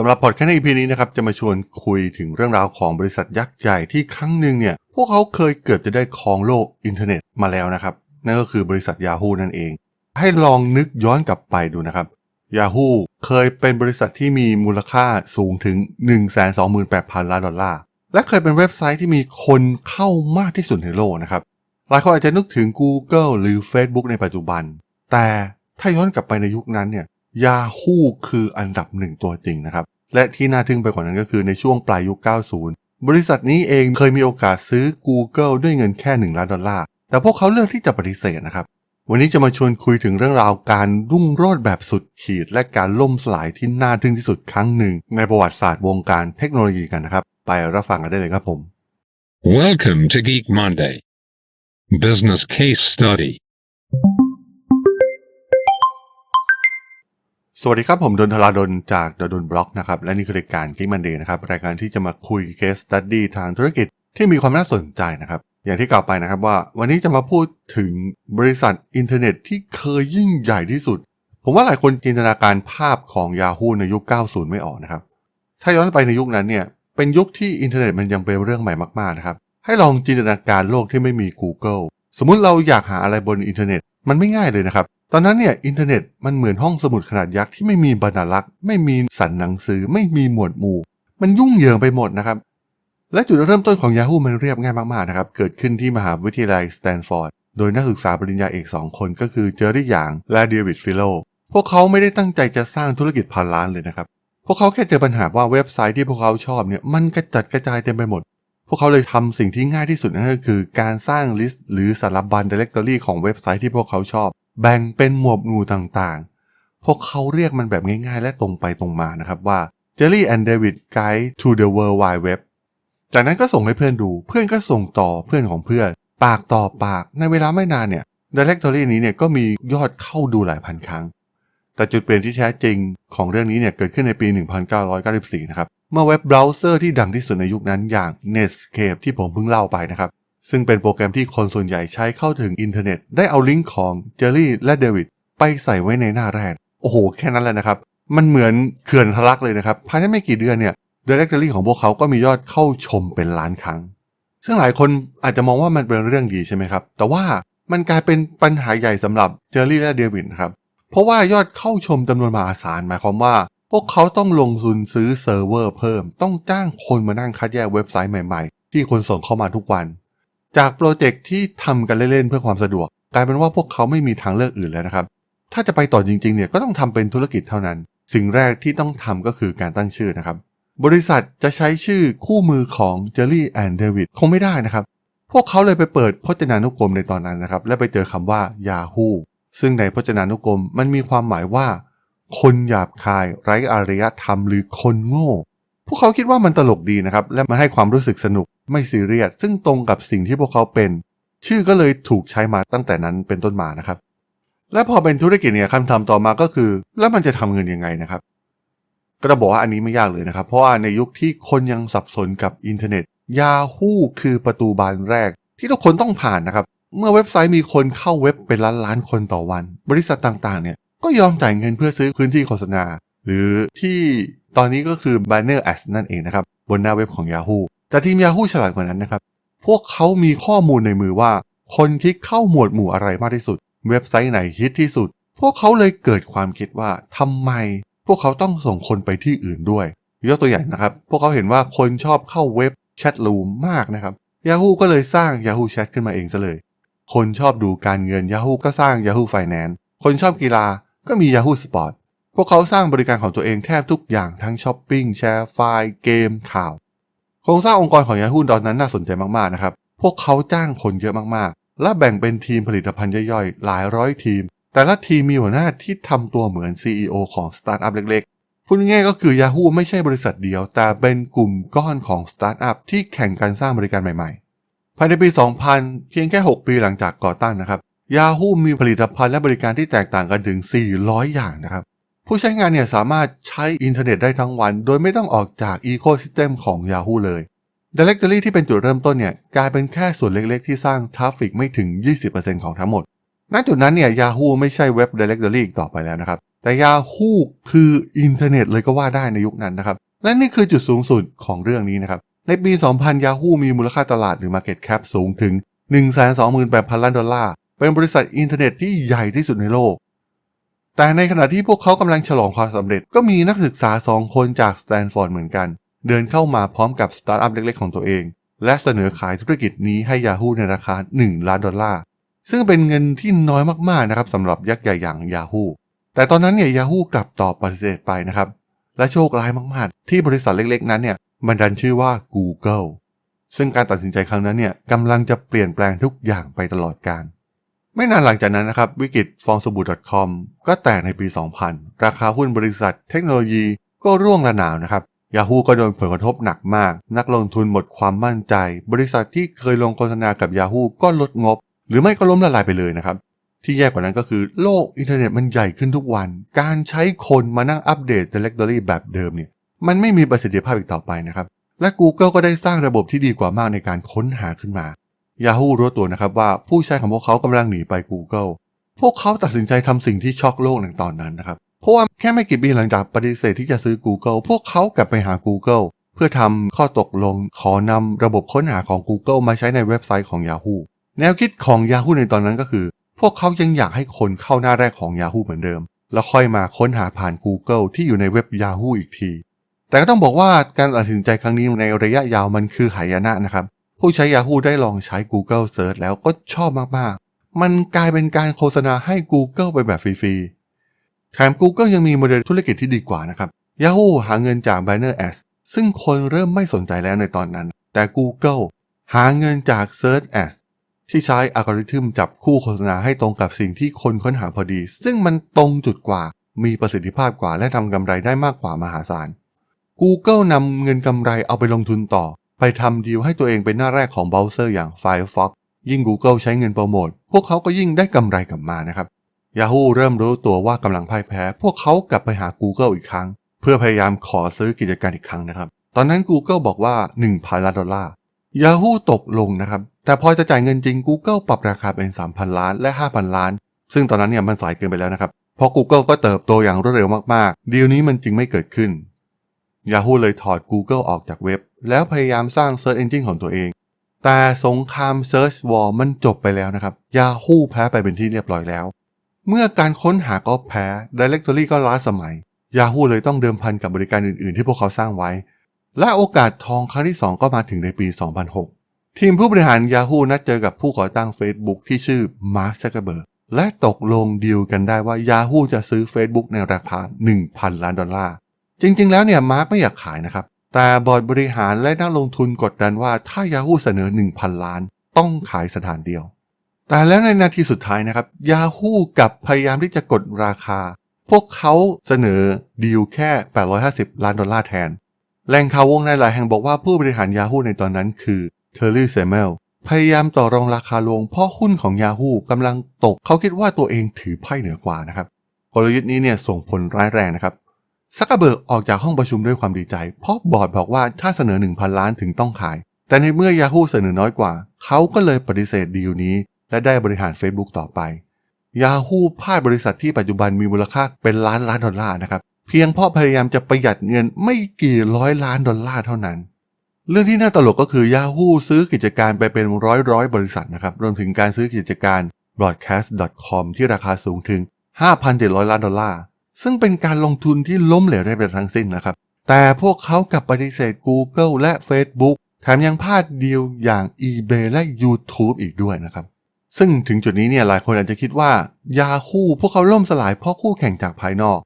สำหรับพอดแคสต์ใน EP นี้นะครับจะมาชวนคุยถึงเรื่องราวของบริษัทยักษ์ใหญ่ที่ครั้งหนึ่งเนี่ยพวกเขาเคยเกือบจะได้ครองโลกอินเทอร์เน็ตมาแล้วนะครับ นั่นก็คือบริษัท Yahoo นั่นเอง ให้ลองนึกย้อนกลับไปดูนะครับ Yahoo เคยเป็นบริษัทที่มีมูลค่าสูงถึง 128,000 ล้านดอลลาร์ และเคยเป็นเว็บไซต์ที่มีคนเข้ามากที่สุดในโลกนะครับหลายคนอาจจะนึกถึง Google หรือ Facebook ในปัจจุบัน แต่ถ้าย้อนกลับไปในยุคนั้นเนี่ย Yahoo คืออันดับหนึ่งตัวจริงนะครับ และที่น่าทึ่งไปกว่านั้นก็คือในช่วงปลายยุค 90 บริษัทนี้เองเคยมีโอกาสซื้อ Google ด้วยเงินแค่ 1 ล้านดอลลาร์ แต่พวกเขาเลือกที่จะปฏิเสธนะครับ วันนี้จะมาชวนคุยถึงเรื่องราวการรุ่งโรจน์แบบสุดขีด และการล่มสลายที่น่าทึ่งที่สุดครั้งหนึ่ง ในประวัติศาสตร์วงการเทคโนโลยีกันนะครับ ไปรับฟังกันได้เลยครับผม Welcome to Geek Monday. Business Case Study. สวัสดีครับ ผมดนทลาดนจากดนบล็อกนะครับ และนี่คือรายการ Geek Monday นะครับ รายการที่จะมาคุย case study ทางธุรกิจที่มีความน่าสนใจนะครับ อย่างที่กล่าวไปนะครับว่า วันนี้จะมาพูดถึงบริษัทอินเทอร์เน็ตที่เคยยิ่งใหญ่ที่สุด ผมว่าหลายคนจินตนาการภาพของ Yahoo ในยุค 90 ไม่ออกนะครับ ถ้าย้อนไปในยุคนั้นเนี่ยเป็นยุคที่อินเทอร์เน็ตมันยังเป็นเรื่องใหม่มากๆนะครับให้ลองจินตนาการโลกที่ไม่มี Google สมมุติเราอยากหาอะไรบนอินเทอร์เน็ตมันไม่ง่ายเลยนะครับ ตอนนั้นเนี่ยอินเทอร์เน็ตมันเหมือนห้องสมุดขนาดยักษ์ที่ไม่มีบรรณารักษ์ไม่มีสันหนังสือไม่มีหมวดหมู่ มันยุ่งเหยิงไปหมดนะครับ และจุดเริ่มต้นของ Yahoo มันเรียบง่ายมากๆนะครับเกิดขึ้นที่มหาวิทยาลัยสแตนฟอร์ดโดยนักศึกษาปริญญาเอก 2 คนก็คือเจอร์รี่หยางและเดวิดฟิโลพวกเขาไม่ได้ตั้งใจจะสร้างธุรกิจพันล้านเลยนะครับ พวกเขาแค่เจอปัญหาว่าเว็บไซต์ที่พวกเขาชอบเนี่ยมันกระจัดกระจายเต็มไปหมด พวกเขาเลยทำสิ่งที่ง่ายที่สุดนั่นก็คือ การสร้างลิสต์หรือสารบัญ directory ของเว็บไซต์ที่พวกเขาชอบ แบ่งเป็นหมวดหมู่ต่างๆ พวกเขาเรียกมันแบบง่ายๆ และตรงไปตรงมานะครับว่า Jerry and David Guide to the World Wide Web จากนั้นก็ส่งให้เพื่อนดู เพื่อนก็ส่งต่อเพื่อนของเพื่อน ปากต่อปาก ในเวลาไม่นานเนี่ย directory นี้เนี่ยก็มียอดเข้าดูหลายพันครั้ง แต่จุดเปลี่ยนที่แท้จริงของเรื่องนี้เนี่ยเกิดขึ้นในปี 1994 นะครับ เมื่อเว็บเบราว์เซอร์ที่ดังที่สุดในยุคนั้นอย่าง Netscape ที่ผมเพิ่งเล่าไปนะครับ ซึ่งเป็นโปรแกรมที่คนส่วนใหญ่ใช้เข้าถึงอินเทอร์เน็ต ได้เอาลิงก์ของเจอรี่และเดวิดไปใส่ไว้ในหน้าแรก โอ้โห แค่นั้นแหละนะครับ มันเหมือนเขื่อนทะลักเลยนะครับ ภายในไม่กี่เดือนเนี่ย Directory ของพวกเขาก็มียอดเข้าชมเป็นล้านครั้ง ซึ่งหลายคนอาจจะมองว่ามันเป็นเรื่องดีใช่ไหมครับ แต่ว่ามันกลายเป็นปัญหาใหญ่สำหรับเจอรี่และเดวิดครับ เพราะว่ายอดเข้าชมจำนวนมหาศาลหมายความว่า พวกเขาต้องลงทุนซื้อเซิร์ฟเวอร์เพิ่ม ต้องจ้างคนมานั่งคัดแยกเว็บไซต์ใหม่ ๆ ที่คนส่งเข้ามาทุกวัน จากโปรเจกต์ที่ทำกันเล่นๆเพื่อความสะดวก กลายเป็นว่าพวกเขาไม่มีทางเลือกอื่นแล้วนะครับ ถ้าจะไปต่อจริงๆเนี่ยก็ต้องทำเป็นธุรกิจเท่านั้น สิ่งแรกที่ต้องทำก็คือการตั้งชื่อนะครับ บริษัทจะใช้ชื่อคู่มือของเจอรี่แอนด์เดวิดคงไม่ได้นะครับ พวกเขาเลยไปเปิดพจนานุกรมในตอนนั้นนะครับ และไปเจอคำว่า Yahoo ซึ่งในพจนานุกรมมันมีความหมายว่า คนหยาบคาย ไร้อารยธรรมหรือคนโง่ พวกเขาคิดว่ามันตลกดีนะครับ และมันให้ความรู้สึกสนุก ไม่ซีเรียสซึ่งตรงกับสิ่งที่พวกเขาเป็น ชื่อก็เลยถูกใช้มาตั้งแต่นั้นเป็นต้นมานะครับ และพอเป็นธุรกิจเนี่ยคำถามต่อมาก็คือ แล้วมันจะทำเงินยังไงนะครับ ก็จะบอกว่าอันนี้ไม่ยากเลยนะครับ เพราะว่าในยุคที่คนยังสับสนกับอินเทอร์เน็ต Yahoo คือประตูบานแรก ที่ทุกคนต้องผ่านนะครับ เมื่อเว็บไซต์มีคนเข้าเว็บเป็นล้านล้านๆคนต่อวัน บริษัทต่างๆเนี่ยก็ยอมจ่ายเงินเพื่อซื้อพื้นที่โฆษณา หรือที่ตอนนี้ก็คือ Banner Ads นั่นเองนะครับ บนหน้าเว็บของ Yahoo แต่ทีม Yahoo ฉลาดกว่านั้นนะครับ พวกเขามีข้อมูลในมือว่า คนคลิกเข้าหมวดหมู่อะไรมากที่สุด เว็บไซต์ไหนฮิตที่สุด พวกเขาเลยเกิดความคิดว่าทำไม พวกเขาต้องส่งคนไปที่อื่นด้วย ยกตัวอย่างนะครับ พวกเขาเห็นว่าคนชอบเข้าเว็บแชทรูมมากนะครับ Yahoo ก็เลยสร้าง Yahoo Chat ขึ้นมาเองซะเลย คนชอบดูการเงิน Yahoo ก็สร้าง Yahoo Finance คนชอบกีฬาก็มี Yahoo Sport พวกเขาสร้างบริการของตัวเองแทบทุกอย่างทั้งช้อปปิ้งแชร์ไฟล์เกมข่าว ครงสร้างองค์กรของ Yahoo ตอนนั้นน่าสนใจมากๆนะครับ พวกเขาจ้างคนเยอะมากๆ และแบ่งเป็นทีมผลิตภัณฑ์ย่อยๆ หลายร้อยทีม แต่ละทีมมีหัวหน้าที่ทำตัวเหมือน CEO ของสตาร์ทอัพเล็กๆ พูดง่ายก็คือ Yahoo ไม่ใช่บริษัทเดียว แต่เป็นกลุ่มก้อนของสตาร์ทอัพที่แข่งกันสร้างบริการใหม่ๆ ภายในปี 2000 เพียงแค่ 6 ปีหลังจากก่อตั้งนะครับ Yahoo มีผลิตภัณฑ์และบริการที่แตกต่างกันถึง 400 อย่างนะครับ ผู้ใช้งานเนี่ยสามารถใช้อินเทอร์เน็ตได้ทั้งวัน โดยไม่ต้องออกจากอีโค y ิสเต็มของ Yahoo เลย Directory ที่เป็นจุดเริ่มต้นเนี่ยกลายเป็นแค่ส่วนเล็กๆ ที่สร้างทราฟฟิกไม่ถึง 20%ของทั้งหมด ณ จุดนั้นเนี่ย Yahoo ไม่ใช่เว็บ Directory อีกต่อไปแล้วนะครับแต่แต่ Yahoo คืออินเทอร์เน็ตเลยก็ว่าได้ในยุคนั้นนะครับ และนี่คือจุดสูงสุดของเรื่องนี้นะครับ ในปี 2000 Yahoo มีมูลค่าตลาดหรือ Market Cap สูงถึง 128,000 ล้านดอลลาร์ เป็นบริษัทอินเทอร์เน็ตที่ใหญ่ที่สุดในโลก แต่ในขณะที่พวกเขากำลังฉลองความสำเร็จ ก็มีนักศึกษาสองคนจากสแตนฟอร์ดเหมือนกัน เดินเข้ามาพร้อมกับสตาร์ทอัพเล็กๆของตัวเอง และเสนอขายธุรกิจนี้ให้ Yahoo ในราคา 1 ล้านดอลลาร์ซึ่งเป็นเงินที่น้อยมากๆนะครับสำหรับยักษ์ใหญ่อย่าง Yahoo แต่ตอนนั้นเนี่ย Yahoo กลับตอบปฏิเสธไปนะครับ และโชคร้ายมาก ๆ ที่บริษัทเล็กๆ นั้นเนี่ยมันดันชื่อว่า Google ซึ่งการตัดสินใจครั้งนั้นเนี่ยกำลังจะเปลี่ยนแปลงทุกอย่างไปตลอดกาล ไม่นานหลังจากนั้นนะครับวิกฤตฟองสบู่ .com ก็แตกในปี 2000 ราคาหุ้นบริษัทเทคโนโลยีก็ร่วงระหนาวนะครับ Yahoo ก็โดนผลกระทบหนักมาก นักลงทุนหมดความมั่นใจ บริษัทที่เคยลงโฆษณากับ Yahoo ก็ลดงบ หรือไม่ก็ล้มละลายไปเลยนะครับ ที่แย่กว่านั้นก็คือโลกอินเทอร์เน็ตมันใหญ่ขึ้นทุกวัน การใช้คนมานั่งอัปเดต Directory แบบเดิมเนี่ยมันไม่มีประสิทธิภาพอีกต่อไปนะครับ และ Google ก็ได้สร้างระบบที่ดีกว่ามากในการค้นหาขึ้นมา Yahoo รู้ตัวนะครับว่าผู้ใช้ของพวกเขากำลังหนีไป Google พวกเขาตัดสินใจทำสิ่งที่ช็อกโลกในตอนนั้นนะครับ เพราะว่าแค่ไม่กี่ปีหลังจากปฏิเสธที่จะซื้อ Google พวกเขากลับไปหา Google เพื่อทำข้อตกลงขอนำระบบค้นหาของ Google มาใช้ในเว็บไซต์ของ Yahoo แนวคิดของ Yahoo ในตอนนั้นก็คือ พวกเขายังอยากให้คนเข้าหน้าแรกของ Yahoo เหมือนเดิม แล้วค่อยมาค้นหาผ่าน Google ที่อยู่ในเว็บ Yahoo อีกที แต่ก็ต้องบอกว่าการตัดสินใจครั้งนี้ในระยะยาวมันคือหายนะนะครับ ผู้ใช้ Yahoo ได้ลองใช้ Google Search แล้วก็ชอบมาก ๆ มันกลายเป็นการโฆษณาให้ Google ไปแบบฟรี ๆ แถม Google ยังมีโมเดลธุรกิจที่ดีกว่านะครับ Yahoo หาเงินจาก Banner Ads ซึ่งคนเริ่มไม่สนใจแล้วในตอนนั้น แต่ Google หาเงินจาก Search Ads ที่ใช้อัลกอริทึมจับคู่โฆษณาให้ตรงกับสิ่งที่คนค้นหาพอดี ซึ่งมันตรงจุดกว่า มีประสิทธิภาพกว่าและทำกำไรได้มากกว่ามหาศาล Google นำเงินกำไรเอาไปลงทุนต่อ ไปทำดีลให้ตัวเองเป็นหน้าแรกของเบราว์เซอร์อย่าง Firefox ยิ่ง Google ใช้เงินโปรโมท พวกเขาก็ยิ่งได้กำไรกลับมานะครับ Yahoo เริ่มรู้ตัวว่ากำลังพ่ายแพ้ พวกเขากลับไปหา Google อีกครั้ง เพื่อพยายามขอซื้อกิจการอีกครั้งนะครับ ตอนนั้น Google บอกว่า 1,000 ล้านดอลลาร์ Yahoo ตกลงนะครับ แต่พอจะจ่ายเงินจริง Google ปรับราคาเป็น 3,000 ล้านและ 5,000 ล้าน ซึ่งตอนนั้นเนี่ยมันสายเกินไปแล้วนะครับพราะ Google ก็เติบโตอย่างรวดเร็วมากๆ ดีลนี้มันจึงไม่เกิดขึ้น Yahoo เลยถอด Google ออกจากเว็บ แล้วพยายามสร้าง Search Engine ของตัวเอง แต่สงคราม Search War มันจบไปแล้วนะครับ Yahoo แพ้ไปเป็นที่เรียบร้อยแล้ว เมื่อการค้นหาก็แพ้ Directory ก็ล้าสมัย Yahoo เลยต้องเดิมพันกับบริการอื่นๆ ที่พวกเขาสร้างไว้ และโอกาสทองครั้งที่ 2 ก็มาถึงในปี 2006 ทีมผู้บริหาร Yahoo นัดเจอกับผู้ก่อตั้ง Facebook ที่ชื่อ Mark Zuckerberg และตกลงดีลกันได้ว่า Yahoo จะซื้อ Facebook ในราคา 1,000 ล้านดอลลาร์ จริงๆ แล้วเนี่ยมาร์กไม่อยากขายนะครับ แต่บอร์ดบริหารและนักลงทุนกดดันว่าถ้า Yahoo เสนอ 1,000 ล้าน ต้องขายสถานเดียว แต่แล้วในนาทีสุดท้ายนะครับ Yahoo กับพยายามที่จะกดราคา พวกเขาเสนอดีลแค่ 850 ล้านดอลลาร์แทน แหล่งข่าววงในหลายแห่งบอกว่าผู้บริหาร Yahoo ในตอนนั้นคือเทอร์รี่เซเมลพยายามต่อรองราคาลงเพราะหุ้นของ Yahoo กำลังตก เขาคิดว่าตัวเองถือไพ่เหนือกว่านะครับกลยุทธ์นี้เนี่ยส่งผลร้ายแรงนะครับ ซักเกอร์เบิร์กออกจากห้องประชุมด้วยความดีใจ เพราะบอร์ดบอกว่าถ้าเสนอ 1,000 ล้านถึงต้องขาย แต่ในเมื่อ Yahoo เสนอน้อยกว่า เขาก็เลยปฏิเสธดีลนี้ และได้บริหาร Facebook ต่อไป Yahoo พลาดบริษัทที่ปัจจุบันมีมูลค่าเป็นล้านล้านดอลลาร์นะครับ เพียงเพราะพยายามจะประหยัดเงินไม่กี่ร้อยล้านดอลลาร์เท่านั้น เรื่องที่น่าตลกก็คือ Yahoo ซื้อกิจการไปเป็นร้อยร้อยบริษัทนะครับรวมถึงการซื้อกิจการ broadcast.com ที่ราคาสูงถึง 5,700 ล้านดอลลาร์ ซึ่งเป็นการลงทุนที่ล้มเหลวได้เป็นทั้งสิ้นนะครับ แต่พวกเขากับปฏิเสธ Google และ Facebook แถมยังพลาดดีลอย่าง eBay และ YouTube อีกด้วยนะครับ ซึ่งถึงจุดนี้เนี่ยหลายคนอาจจะคิดว่า Yahoo พวกเขาล่มสลายเพราะคู่แข่งจากภายนอก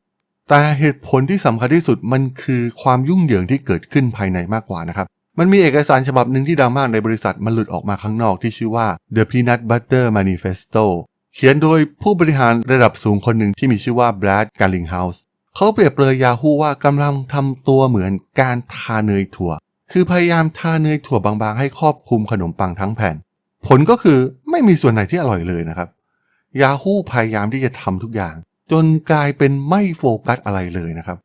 แต่เหตุผลที่สำคัญที่สุดมันคือความยุ่งเหยิงที่เกิดขึ้นภายในมากกว่านะครับมันมีเอกสารฉบับหนึ่งที่ดังมากในบริษัทมันหลุดออกมาข้างนอกที่ชื่อว่า The Peanut Butter Manifesto เขียนโดยผู้บริหารระดับสูงคนหนึ่งที่มีชื่อว่า Brad Garlinghouse เขาเปรียบเปรย Yahoo ว่ากำลังทำตัวเหมือนการทาเนยถั่ว คือพยายามทาเนยถั่วบางๆ ให้ครอบคลุมขนมปังทั้งแผ่น ผลก็คือไม่มีส่วนไหนที่อร่อยเลยนะครับ Yahoo พยายามที่จะทำทุกอย่าง จนกลายเป็นไม่โฟกัสอะไรเลยนะครับ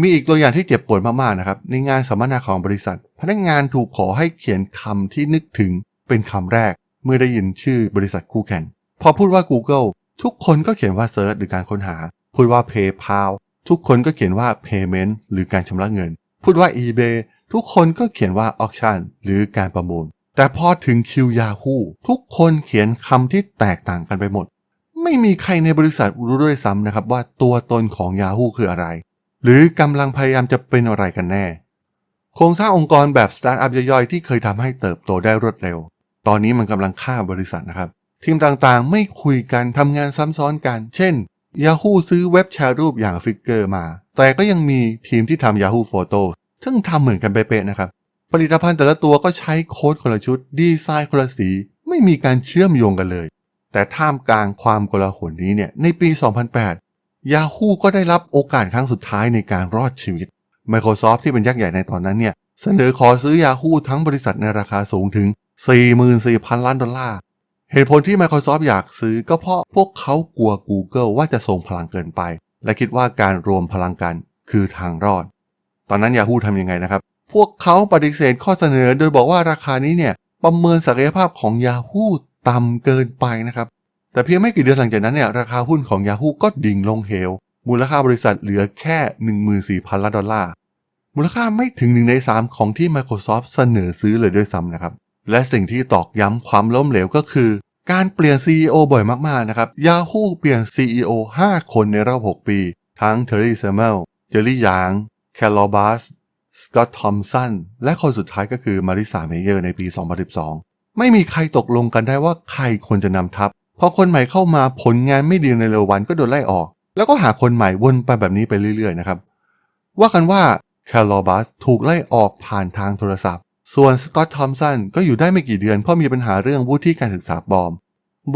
มีอีกตัวอย่างที่เจ็บปวดมากๆนะครับ ในงานสัมมนาของบริษัท พนักงานถูกขอให้เขียนคำที่นึกถึงเป็นคำแรก เมื่อได้ยินชื่อบริษัทคู่แข่ง พอพูดว่า Google ทุกคนก็เขียนว่า Search หรือการค้นหา พูดว่า PayPal ทุกคนก็เขียนว่า Payment หรือการชำระเงิน พูดว่า eBay ทุกคนก็เขียนว่า Auction หรือการประมูล แต่พอถึงคิว Yahoo ทุกคนเขียนคำที่แตกต่างกันไปหมด ไม่มีใครในบริษัทรู้ด้วยซ้ำนะครับว่าตัวตนของ Yahoo คืออะไร หรือกำลังพยายามจะเป็นอะไรกันแน่ โครงสร้างองค์กรแบบสตาร์ทอัพย่อยๆที่เคยทำให้เติบโตได้รวดเร็ว ตอนนี้มันกำลังฆ่าบริษัทนะครับ ทีมต่างๆ ไม่คุยกันทำงานซ้ำซ้อนกัน เช่น Yahoo ซื้อเว็บแชร์รูปอย่างฟิกเกอร์มา แต่ก็ยังมีทีมที่ทำ Yahoo Photo ซึ่งทำเหมือนกันเป๊ะๆนะครับ ผลิตภัณฑ์แต่ละตัวก็ใช้โค้ดคนละชุด ดีไซน์คนละสี ไม่มีการเชื่อมโยงกันเลย แต่ท่ามกลางความโกลาหลนี้เนี่ย ในปี 2008 Yahoo ก็ได้รับโอกาสครั้งสุดท้ายในการรอดชีวิต Microsoft ที่เป็นยักษ์ใหญ่ในตอนนั้นเนี่ย เสนอขอซื้อ Yahoo ทั้งบริษัทในราคาสูงถึง44,000 ล้านดอลลาร์ เหตุผลที่ Microsoft อยากซื้อก็เพราะพวกเขากลัว Google ว่าจะส่งพลังเกินไป และคิดว่าการรวมพลังกันคือทางรอด ตอนนั้น Yahoo ทำยังไงนะครับ พวกเขาปฏิเสธข้อเสนอ โดยบอกว่าราคานี้เนี่ยประเมินศักยภาพของ Yahoo ต่ำเกินไปนะครับ แต่เพียงไม่กี่เดือนหลังจากนั้นเนี่ยราคาหุ้นของ Yahoo ก็ดิ่งลงเหว มูลค่าบริษัทเหลือแค่ 14,000ล้านดอลลาร์ มูลค่าไม่ถึง1ใน3ของที่ Microsoft เสนอซื้อเลยด้วยซ้ำนะครับ และสิ่งที่ตอกย้ำความล้มเหลวก็คือ การเปลี่ยน CEO บ่อยมากๆนะครับ Yahoo เปลี่ยน CEO 5 คนในรอบ 6 ปี ทั้ง Terry Semel เมลเจอรี่ยาง แคลอบัส สกอตทอมสัน และคนสุดท้ายก็คือมาริสาเมเยอร์ในปี 2012 ไม่มีใครตกลงกันได้ว่าใครควรจะนำทัพ พอคนใหม่เข้ามาผลงานไม่ดีในเร็ววันก็โดนไล่ออก แล้วก็หาคนใหม่วนไปแบบนี้ไปเรื่อยๆนะครับ ว่ากันว่าแคลอบัสถูกไล่ออกผ่านทางโทรศัพท์ ส่วนสกอตทอมสันก็อยู่ได้ไม่กี่เดือนเพราะมีปัญหาเรื่องวุฒิการศึกษาปลอม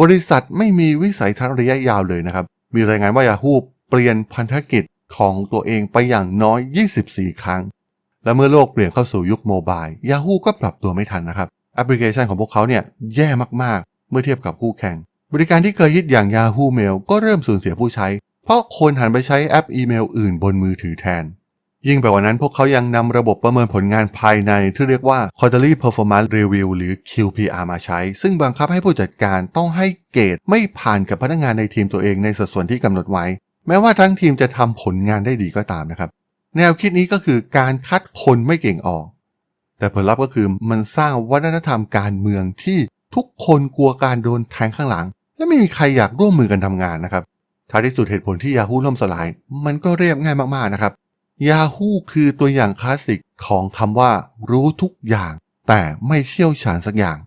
บริษัทไม่มีวิสัยทัศน์ระยะยาวเลยนะครับ มีรายงานว่า Yahoo เปลี่ยนพันธกิจของตัวเองไปอย่างน้อย 24 ครั้ง และเมื่อโลกเปลี่ยนเข้าสู่ยุคโมบาย Yahoo ก็ปรับตัวไม่ทันนะครับแอปพลิเคชันของพวกเขาเนี่ยแย่มากๆ เมื่อเทียบกับคู่แข่ง บริการที่เคยฮิตอย่าง Yahoo Mail ก็เริ่มสูญเสียผู้ใช้ เพราะคนหันไปใช้แอปอีเมลอื่นบนมือถือแทน ยิ่งไปกว่านั้นพวกเขายังนำระบบประเมินผลงานภายในที่เรียกว่า Quarterly Performance Review หรือ QPR มาใช้ ซึ่งบังคับให้ผู้จัดการต้องให้เกรดไม่ผ่านกับพนักงานในทีมตัวเองในสัดส่วนที่กำหนดไว้ แม้ว่าทั้งทีมจะทำผลงานได้ดีก็ตามนะครับ แนวคิดนี้ก็คือการคัดคนไม่เก่งออก แต่ผลลัพธ์ก็คือมันสร้างวัฒนธรรมการเมืองที่ทุกคนกลัวการโดนแทงข้างหลัง และไม่มีใครอยากร่วมมือกันทำงานนะครับท้ายที่สุดเหตุผลที่ Yahoo ล่มสลาย มันก็เรียบง่ายมากๆนะครับ Yahoo คือตัวอย่างคลาสสิกของคำว่ารู้ทุกอย่าง แต่ไม่เชี่ยวชาญสักอย่าง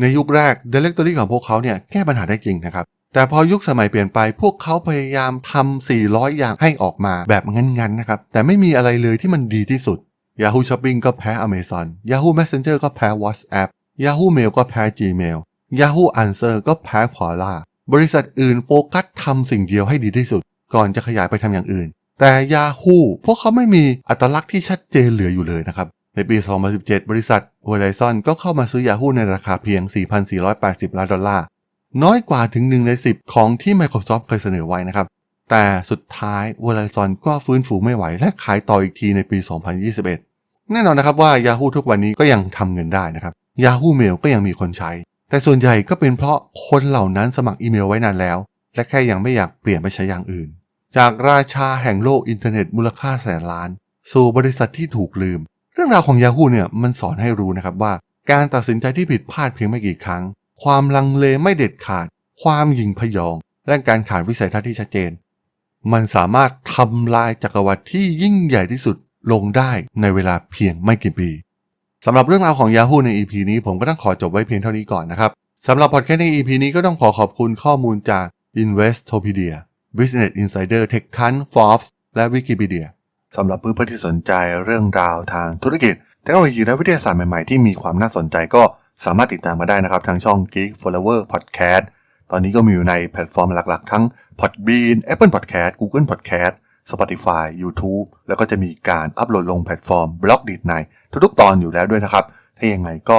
ในยุคแรก Directory ของพวกเขาเนี่ยแก้ปัญหาได้จริงนะครับ แต่พอยุคสมัยเปลี่ยนไปพวกเขาพยายามทำ400 อย่างให้ออกมาแบบงั้นๆนะครับ แต่ไม่มีอะไรเลยที่มันดีที่สุด Yahoo Shopping ก็แพ้ Amazon Yahoo Messenger ก็แพ้ WhatsApp Yahoo Mail ก็แพ้ Gmail Yahoo Answer ก็แพ้ Quora บริษัทอื่นโฟกัสทำสิ่งเดียวให้ดีที่สุด ก่อนจะขยายไปทำอย่างอื่น แต่ Yahoo พวกเขาไม่มีอัตลักษณ์ที่ชัดเจนเหลืออยู่เลยนะครับ ในปี 2017 บริษัท Verizon ก็เข้ามาซื้อ Yahoo ในราคาเพียง 4,480 ล้านดอลลาร์ น้อยกว่าถึง 1 ใน 10 ของที่ Microsoft เคยเสนอไว้นะครับ แต่สุดท้าย Verizon ก็ฟื้นฟูไม่ไหวและขายต่ออีกทีในปี 2021 แน่นอนนะครับว่า Yahoo ทุกวันนี้ก็ยังทำเงินได้นะครับ Yahoo Mail ก็ยังมีคนใช้ แต่ส่วนใหญ่ก็เป็นเพราะคนเหล่านั้นสมัครอีเมลไว้นานแล้ว และแค่ยังไม่อยากเปลี่ยนไปใช้อย่างอื่น จากราชาแห่งโลกอินเทอร์เน็ตมูลค่าแสนล้าน สู่บริษัทที่ถูกลืม เรื่องราวของ Yahoo เนี่ยมันสอนให้รู้นะครับว่า การตัดสินใจที่ผิดพลาดเพียงไม่กี่ครั้ง ความลังเลไม่เด็ดขาด ความหยิ่งพยอง และการขาดวิสัยทัศน์ที่ชัดเจน มันสามารถทำลายจักรวรรดิที่ยิ่งใหญ่ที่สุดลงได้ในเวลาเพียงไม่กี่ปีสำหรับเรื่องราวของ Yahoo ใน EP นี้ผมก็ต้องขอจบไว้เพียงเท่านี้ก่อนนะครับสำหรับพอดแคสต์ใน EP นี้ก็ต้องขอขอบคุณข้อมูลจาก Investopedia Business Insider TechCrunch Forbes และ Wikipedia สำหรับเพื่อนๆที่สนใจเรื่องราวทางธุรกิจเทคโนโลยีและวิทยาศาสตร์ใหม่ๆ ที่มีความน่าสนใจก็สามารถติดตามมาได้นะครับ ทางช่อง Geek Flower Podcast ตอนนี้ก็มีอยู่ในแพลตฟอร์มหลักๆ ทั้ง Podbean Apple Podcast Google Podcast Spotify YouTube แล้วก็จะมีการอัปโหลดลงแพลตฟอร์มบล็อกดีดในทุกๆ ตอนอยู่แล้วด้วยนะครับ ถ้ายังไงก็